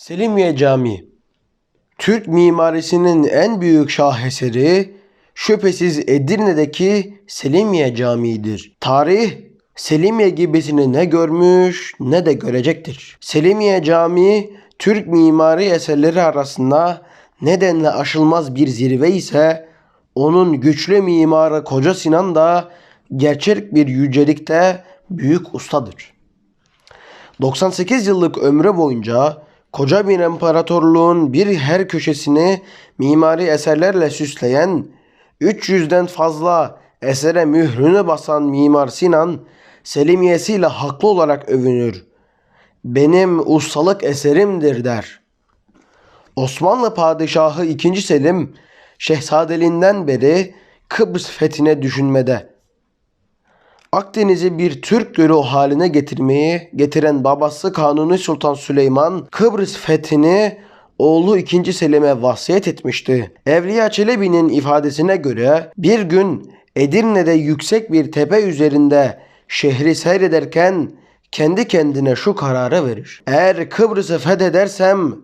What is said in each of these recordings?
Selimiye Camii Türk mimarisinin en büyük şaheseri şüphesiz Edirne'deki Selimiye Camii'dir. Tarih Selimiye gibisini ne görmüş ne de görecektir. Selimiye Camii Türk mimari eserleri arasında nedenle aşılmaz bir zirve ise onun güçlü mimarı Koca Sinan da gerçek bir yücelikte büyük ustadır. 98 yıllık ömrü boyunca koca bir imparatorluğun bir her köşesini mimari eserlerle süsleyen 300'den fazla esere mührünü basan Mimar Sinan Selimiyesiyle haklı olarak övünür. Benim ustalık eserimdir der. Osmanlı Padişahı 2. Selim şehzadeliğinden beri Kıbrıs fethine düşünmede. Akdeniz'i bir Türk gölü haline getirmeyi getiren babası Kanuni Sultan Süleyman Kıbrıs fethini oğlu 2. Selim'e vasiyet etmişti. Evliya Çelebi'nin ifadesine göre bir gün Edirne'de yüksek bir tepe üzerinde şehri seyrederken kendi kendine şu kararı verir. Eğer Kıbrıs'ı fethedersem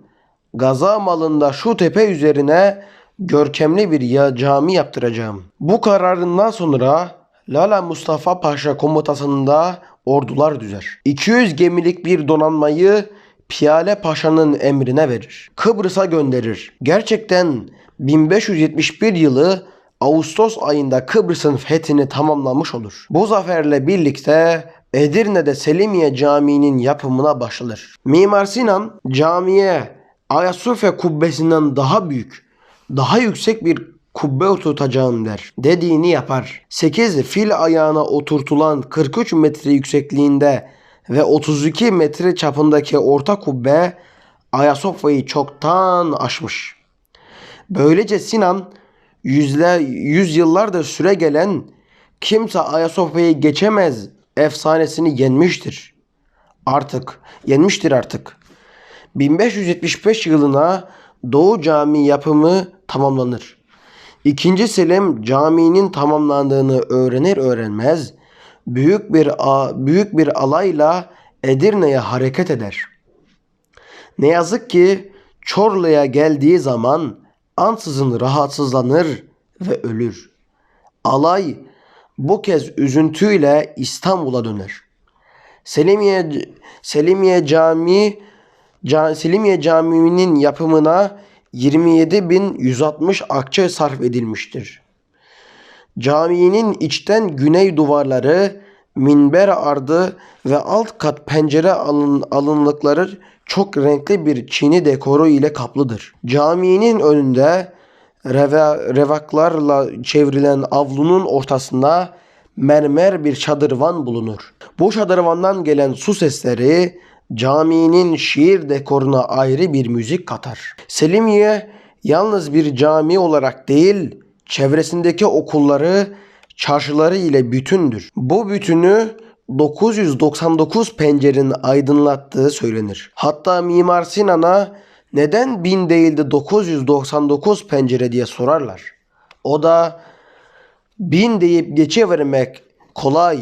Gaza malında şu tepe üzerine görkemli bir ya cami yaptıracağım. Bu kararından sonra Lala Mustafa Paşa komutasında ordular düzer. 200 gemilik bir donanmayı Piyale Paşa'nın emrine verir. Kıbrıs'a gönderir. Gerçekten 1571 yılı Ağustos ayında Kıbrıs'ın fethini tamamlamış olur. Bu zaferle birlikte Edirne'de Selimiye Camii'nin yapımına başlanır. Mimar Sinan camiye Ayasofya kubbesinden daha büyük, daha yüksek bir kubbe oturtacağım der. Dediğini yapar. 8 fil ayağına oturtulan 43 metre yüksekliğinde ve 32 metre çapındaki orta kubbe Ayasofya'yı çoktan aşmış. Böylece Sinan yüzle, yüzyıllardır süre gelen kimse Ayasofya'yı geçemez efsanesini yenmiştir. Artık yenmiştir artık. 1575 yılına Doğu Camii yapımı tamamlanır. İkinci Selim caminin tamamlandığını öğrenir öğrenmez büyük bir büyük bir alayla Edirne'ye hareket eder. Ne yazık ki Çorlu'ya geldiği zaman ansızın rahatsızlanır ve ölür. Alay bu kez üzüntüyle İstanbul'a döner. Selimiye Selimiye Camii Selimiye Camii'nin yapımına 27.160 akçe sarf edilmiştir. Caminin içten güney duvarları, minber ardı ve alt kat pencere alın, alınlıkları çok renkli bir çini dekoru ile kaplıdır. Caminin önünde reve, revaklarla çevrilen avlunun ortasında mermer bir çadırvan bulunur. Bu çadırvandan gelen su sesleri caminin şiir dekoruna ayrı bir müzik katar. Selimiye yalnız bir cami olarak değil, çevresindeki okulları, çarşıları ile bütündür. Bu bütünü 999 pencerenin aydınlattığı söylenir. Hatta Mimar Sinan'a neden 1000 değil de 999 pencere diye sorarlar. O da 1000 deyip geçivermek kolay.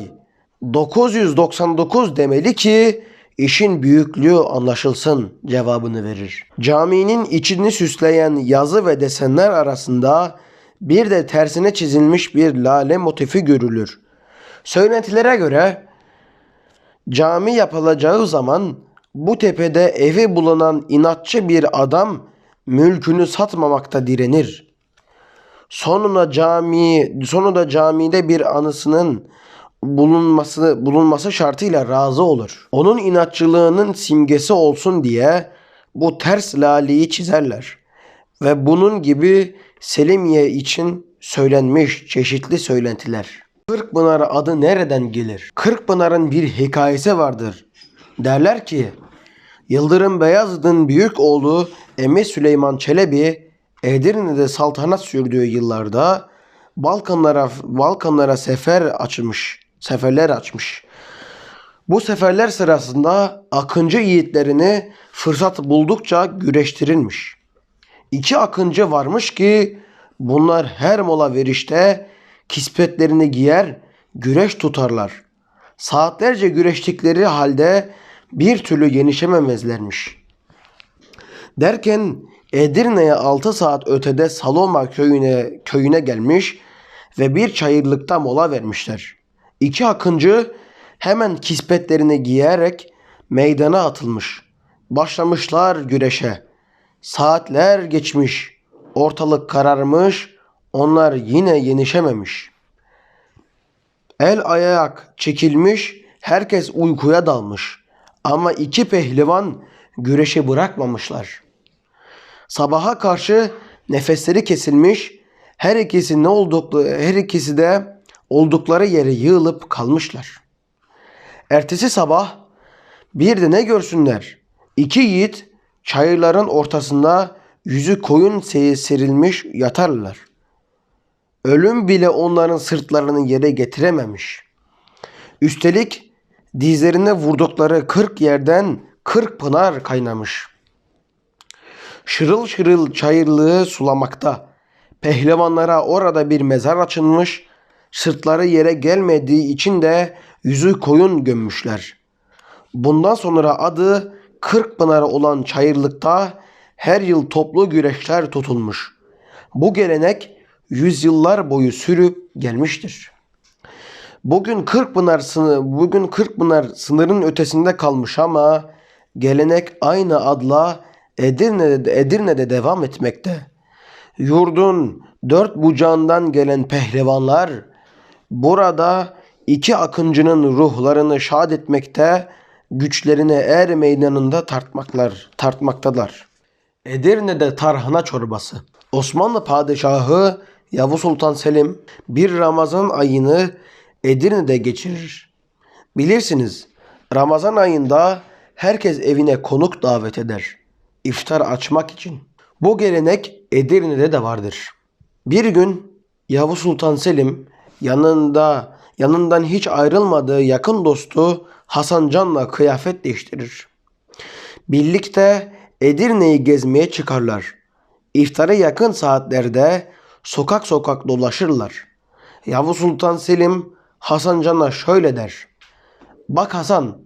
999 demeli ki işin büyüklüğü anlaşılsın cevabını verir. Caminin içini süsleyen yazı ve desenler arasında bir de tersine çizilmiş bir lale motifi görülür. Söylentilere göre cami yapılacağı zaman bu tepede evi bulunan inatçı bir adam mülkünü satmamakta direnir. Sonunda cami, sonunda camide bir anısının bulunması bulunması şartıyla razı olur. Onun inatçılığının simgesi olsun diye bu ters laleyi çizerler. Ve bunun gibi Selimiye için söylenmiş çeşitli söylentiler. Kırkpınar adı nereden gelir? Kırkpınar'ın bir hikayesi vardır. Derler ki Yıldırım Beyazıt'ın büyük oğlu Emi Süleyman Çelebi Edirne'de saltanat sürdüğü yıllarda Balkanlara Balkanlara sefer açmış, seferler açmış. Bu seferler sırasında Akıncı yiğitlerini fırsat buldukça güreştirilmiş. İki akıncı varmış ki bunlar her mola verişte kispetlerini giyer, güreş tutarlar. Saatlerce güreştikleri halde bir türlü yenişememezlermiş. Derken Edirne'ye 6 saat ötede Saloma köyüne köyüne gelmiş ve bir çayırlıkta mola vermişler. İki akıncı hemen kispetlerini giyerek meydana atılmış. Başlamışlar güreşe. Saatler geçmiş. Ortalık kararmış. Onlar yine yenişememiş. El ayak çekilmiş. Herkes uykuya dalmış. Ama iki pehlivan güreşi bırakmamışlar. Sabaha karşı nefesleri kesilmiş. Her ikisi ne oldukları, her ikisi de oldukları yere yığılıp kalmışlar. Ertesi sabah bir de ne görsünler? İki yiğit çayırların ortasında yüzü koyun se- serilmiş yatarlar. Ölüm bile onların sırtlarını yere getirememiş. Üstelik dizlerine vurdukları kırk yerden kırk pınar kaynamış. Şırıl şırıl çayırlığı sulamakta. Pehlivanlara orada bir mezar açılmış, sırtları yere gelmediği için de yüzü koyun gömmüşler. Bundan sonra adı Kırkpınar olan çayırlıkta her yıl toplu güreşler tutulmuş. Bu gelenek yüzyıllar boyu sürüp gelmiştir. Bugün Kırkpınar sınır, bugün Kırkpınar sınırın ötesinde kalmış ama gelenek aynı adla Edirne'de, Edirne'de devam etmekte. Yurdun dört bucağından gelen pehlivanlar burada iki akıncının ruhlarını şad etmekte, güçlerini er meydanında tartmaklar, tartmaktalar. Edirne'de tarhana çorbası. Osmanlı padişahı Yavuz Sultan Selim bir Ramazan ayını Edirne'de geçirir. Bilirsiniz Ramazan ayında herkes evine konuk davet eder. İftar açmak için. Bu gelenek Edirne'de de vardır. Bir gün Yavuz Sultan Selim yanında yanından hiç ayrılmadığı yakın dostu Hasan Can'la kıyafet değiştirir. Birlikte Edirne'yi gezmeye çıkarlar. İftara yakın saatlerde sokak sokak dolaşırlar. Yavuz Sultan Selim Hasan Can'a şöyle der. Bak Hasan,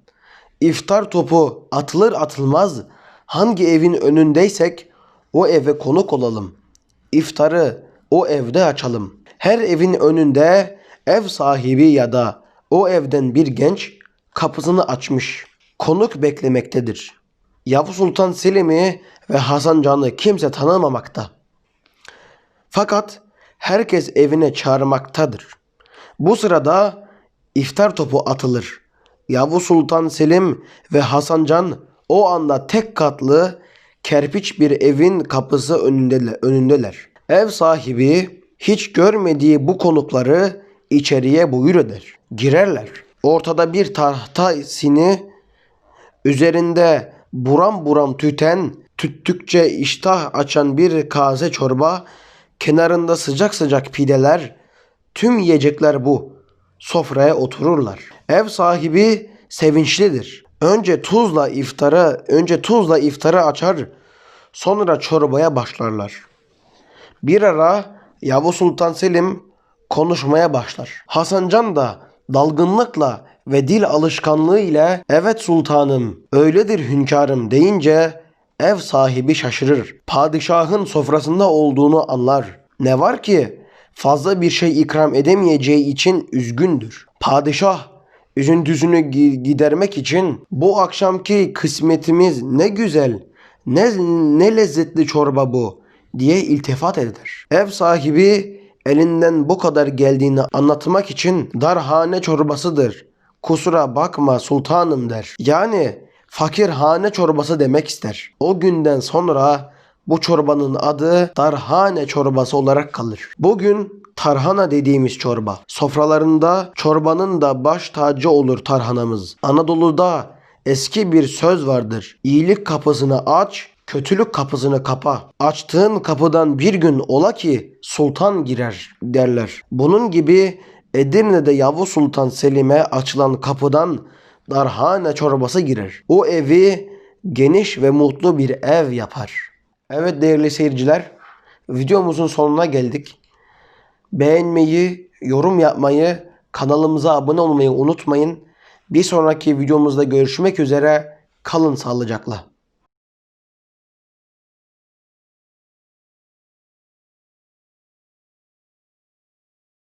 iftar topu atılır atılmaz hangi evin önündeysek o eve konuk olalım. İftarı o evde açalım. Her evin önünde ev sahibi ya da o evden bir genç kapısını açmış. Konuk beklemektedir. Yavuz Sultan Selim'i ve Hasan Can'ı kimse tanımamakta. Fakat herkes evine çağırmaktadır. Bu sırada iftar topu atılır. Yavuz Sultan Selim ve Hasan Can o anda tek katlı kerpiç bir evin kapısı önündeler. önündeler. Ev sahibi hiç görmediği bu konukları içeriye buyur eder. Girerler. Ortada bir tahta sini üzerinde buram buram tüten, tüttükçe iştah açan bir kaze çorba, kenarında sıcak sıcak pideler, tüm yiyecekler bu. Sofraya otururlar. Ev sahibi sevinçlidir. Önce tuzla iftara, önce tuzla iftarı açar, sonra çorbaya başlarlar. Bir ara Yavuz Sultan Selim konuşmaya başlar. Hasan Can da dalgınlıkla ve dil alışkanlığı ile evet sultanım öyledir hünkârım deyince ev sahibi şaşırır. Padişahın sofrasında olduğunu anlar. Ne var ki fazla bir şey ikram edemeyeceği için üzgündür. Padişah üzüntüsünü gi- gidermek için bu akşamki kısmetimiz ne güzel, ne, ne lezzetli çorba bu diye iltifat eder. Ev sahibi elinden bu kadar geldiğini anlatmak için darhane çorbasıdır. Kusura bakma sultanım der. Yani fakirhane çorbası demek ister. O günden sonra bu çorbanın adı darhane çorbası olarak kalır. Bugün tarhana dediğimiz çorba. Sofralarında çorbanın da baş tacı olur tarhanamız. Anadolu'da eski bir söz vardır. İyilik kapısını aç, kötülük kapısını kapa. Açtığın kapıdan bir gün ola ki sultan girer derler. Bunun gibi Edirne'de Yavuz Sultan Selim'e açılan kapıdan darhane çorbası girer. O evi geniş ve mutlu bir ev yapar. Evet değerli seyirciler, videomuzun sonuna geldik. Beğenmeyi, yorum yapmayı, kanalımıza abone olmayı unutmayın. Bir sonraki videomuzda görüşmek üzere. Kalın sağlıcakla.